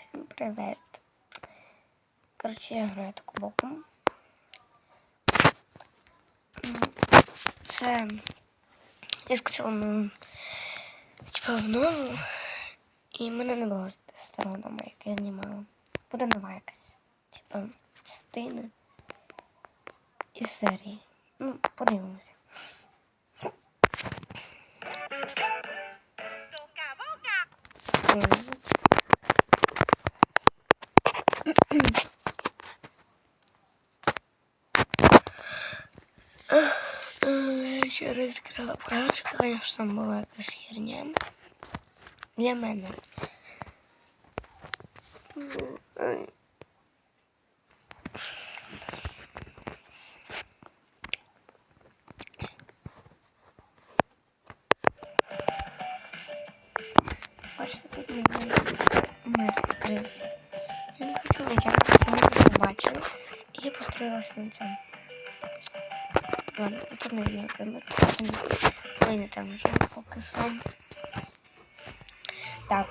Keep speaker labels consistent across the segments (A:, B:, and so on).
A: Всім привіт. Коротше, я граю таку боку. Це я скачала ну, типа в нову. І в мене не було старого дома, як я знімала. Буде нова якась. Типа частини і серії. Ну, подивимося. Секунду. Розкрила правочку, звісно, була якась херня. Для мене. Бачите, тут мир відкрився. Я не хотіла, я сьогодні побачила. І я построїлася на цьому. Ладно, тут не мир. Ой, не там вже поки що. Так,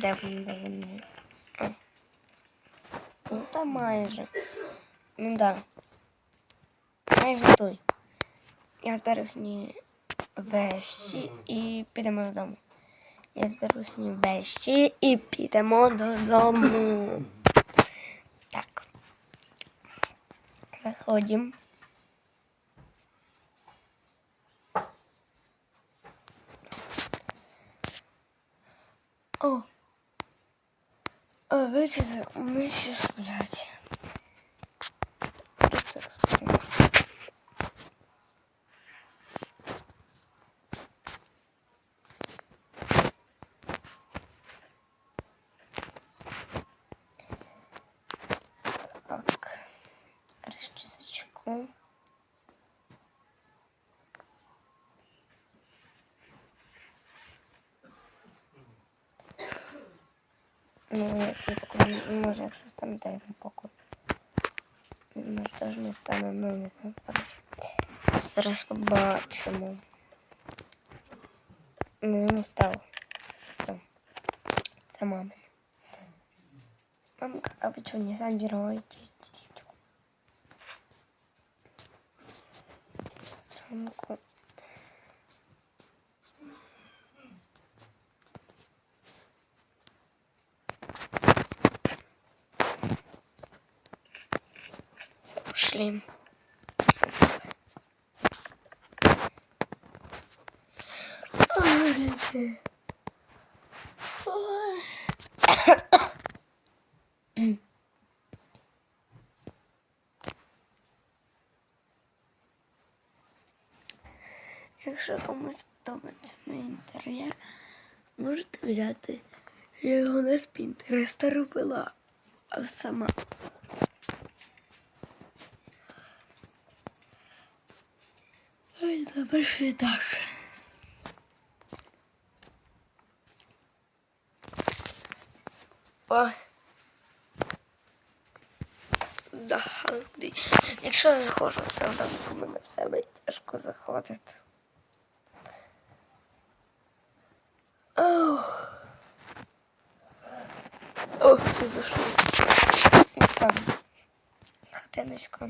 A: де вони, де. Ну, та майже. Ну да. Майже той. Я зберу їхні вещі і підемо додому. Я зберу їхні вещі і підемо додому. Так. Виходимо. О! О, видите, мы сейчас. Тут зараз переможу. Так, розчісочку. Ну, квітку, ну, може, якщо стане, я йому поку. Може, теж не стане, ну, не знаю, коротше. Зараз побачимо. Ну, йому стало. Все. Це мама. Мамка, а вы что, не истеричку? Сранку. Ой. Якщо комусь подобається мій інтер'єр, можете взяти. Я його не з Пінтереста робила, а сама. Ой, на перший етаж. Ой. Да, якщо я заходжу в вдома, у мене в себе тяжко заходити. Ох, ти зайшов. Хатиночка.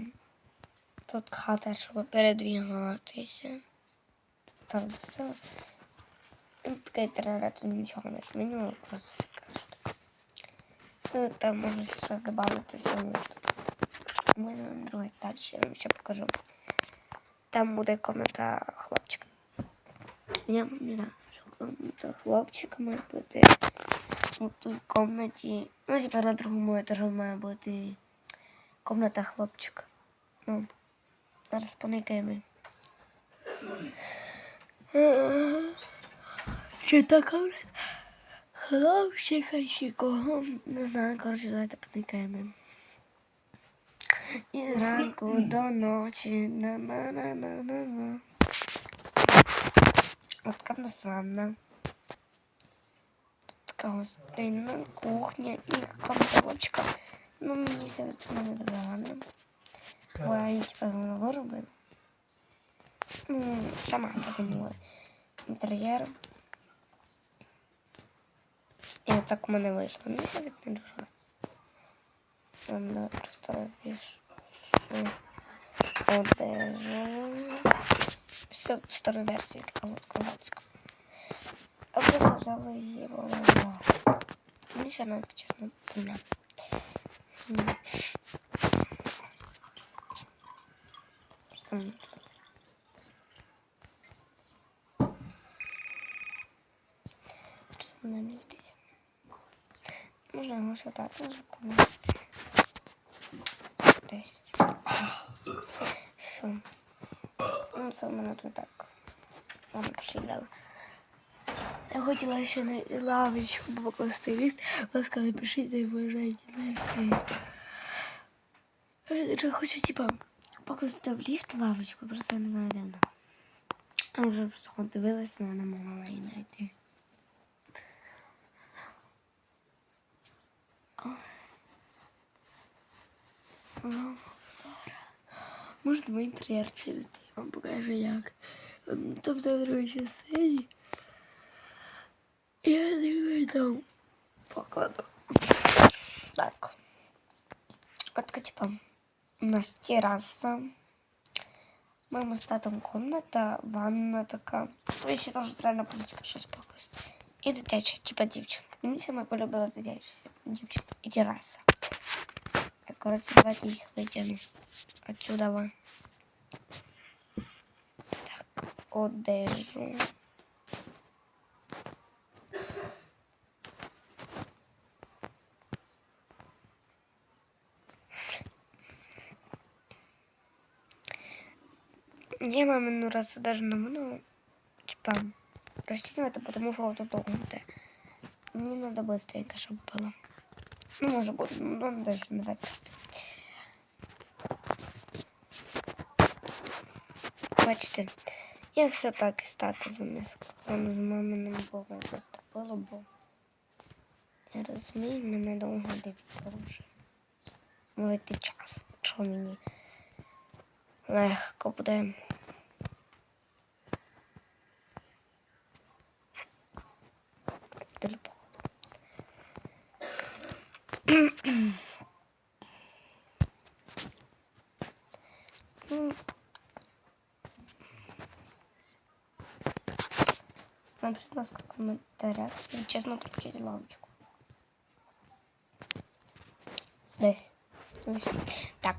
A: Тут хата, щоб передвігатися. Так, все. Ну, Таке тут нічого не змінювало, просто штука. Ну, там можна щось додати всьому. Ми другий далі я вам ще покажу. Там буде комната хлопчика. Я не знаю, що комната хлопчика має бути у той комнаті. Ну, типа на другому етажу має бути комната хлопчика. Ну, зараз поникаємо. Чи така вже хлопчика чи кого? Не знаю, коротше, давайте поникаємо. І зранку до ночі. на на на на на на От така нас ванна. Тут така гостинна кухня і хлопчика. Ну, мені це от мене дуже гарно. Знову виробила. Ну, сама придумала інтер'єр. І так у мене вийшло. Мені совіт не дуже. Там просто розбіж. Одежу. Все в старій версії така вот колодська. А просто взяли її. Мені все одно, чесно, не. Просто мені Просто мене не йдеться. Можна його сюди теж помістити. Десь. Все. Ну, це в мене тут так. Воно пішли далі. Я хотіла ще на лавочку покласти ліст. Ласка, напишіть, де вважаєте знайти. Я хочу, типа, покласти в ліфт лавочку, просто я не знаю, де вона. Я вже просто дивилася, але не могла її знайти. Ага. Може, в інтер'єр через те я вам покажу як. Тобто в другій частині. Я думаю, там покладу. Так. От типа, у нас терраса. Моєму з татом комната, ванна така. То ще теж реально поличка щось покласти. І дитяча, типа дівчинка. Мені саме полюбила дитяча дівчинка. І терраса. Так, коротше, давайте їх витягну. Отсюда. вон. Так, одежу. Я мамину раз даже на мину, типа, расчитывать, потому что вот это вот. Мне надо быстренько, чтобы было. Ну, може бути, ну даже не так. Бачите, я все так і статовими склами з маминим богом заступила, бо я розумію, мене довго дивіться дуже. Може йти час, що мені легко буде. Далі походу. Ну, Напишіть, будь ласка, в коментарях. І чесно включіть лампочку. Десь. Ось. Так,